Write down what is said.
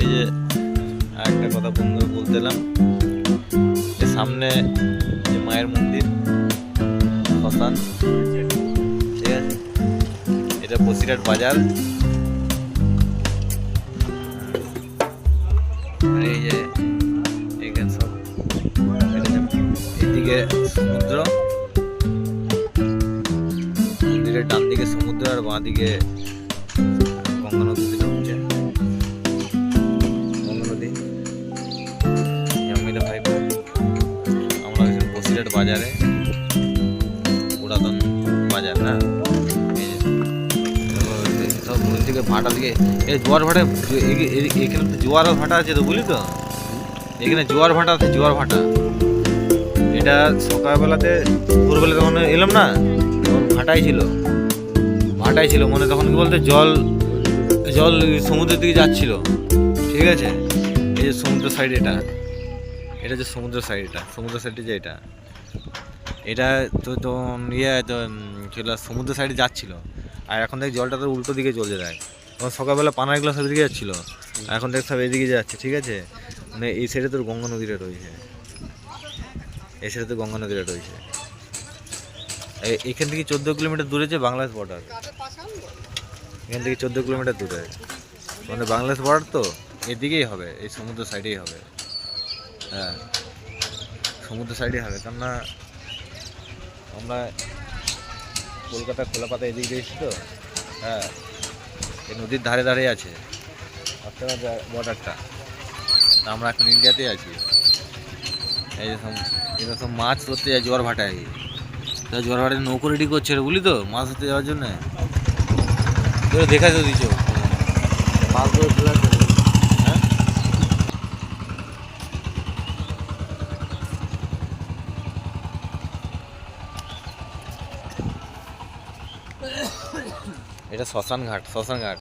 এই যে একটা কথা বন্ধু বলতে এলাম। যে সামনে যে মায়ের মন্দির, শ্মশান, ঠিক আছে? এটা বসিরহাট বাজার। এই যে এখানে সব এদিকে সমুদ্র। মন্দিরের ডান দিকে সমুদ্র আর বাঁ দিকে গঙ্গা নদী। আছি বাজারে। পুরাতন বাজার, না? থেকে এই জোয়ার এখানে তো জোয়ার আছে তো বুঝলি তো? এখানে জোয়ার জোয়ার এটা সকালবেলাতে, ভোরবেলা তখন এলাম না, তখন ছিল। মানে তখন বলতে, জল জল সমুদ্রের দিকে যাচ্ছিল। ঠিক আছে? এই যে সমুদ্র সাইড এটা। এটা যে সমুদ্র সাইড এটা। সমুদ্র সাইডে যে এটা। এটা তো তো ইয়ে তো সমুদ্র সাইডে যাচ্ছিল। আর এখন দেখ জলটা তো উল্টো দিকে চলছে দেখ। তখন সকালবেলা পানারগুলো সব এদিকে যাচ্ছিল। এখন দেখ সব এদিকে যাচ্ছে, ঠিক আছে? মানে এই সাইডে তোর গঙ্গা নদীটা রয়েছে। এই সাইডে তো গঙ্গা নদীটা রয়েছে। এখান থেকে চোদ্দ কিলোমিটার দূরে যে বাংলাদেশ বর্ডার এখান থেকে চোদ্দ কিলোমিটার দূরে। মানে বাংলাদেশ বর্ডার তো, এদিকেই হবে, এই সমুদ্র সাইডেই হবে। হ্যাঁ সমুদ্র সাইডেই হবে। কেননা আমরা কলকাতা খোলাপাতা এদিক দিয়ে এসেছি? তো হ্যাঁ। এই নদীর ধারে ধারে আছে। বর্ডারটা তা আমরা এখন ইন্ডিয়াতেই আছি। এই যে সব এরা সব মাছ ধরতে যায় জোয়ার ভাটায়। তা জোয়ার ভাটায় নৌকো রেডি করছে বুঝলি তো, মাছ ধরতে যাওয়ার জন্যে। তোরা দেখা দিচ্ছ মাছ ধরে ফেলার জন্য হ্যাঁ এটা শ্মশান ঘাট শ্মশান ঘাট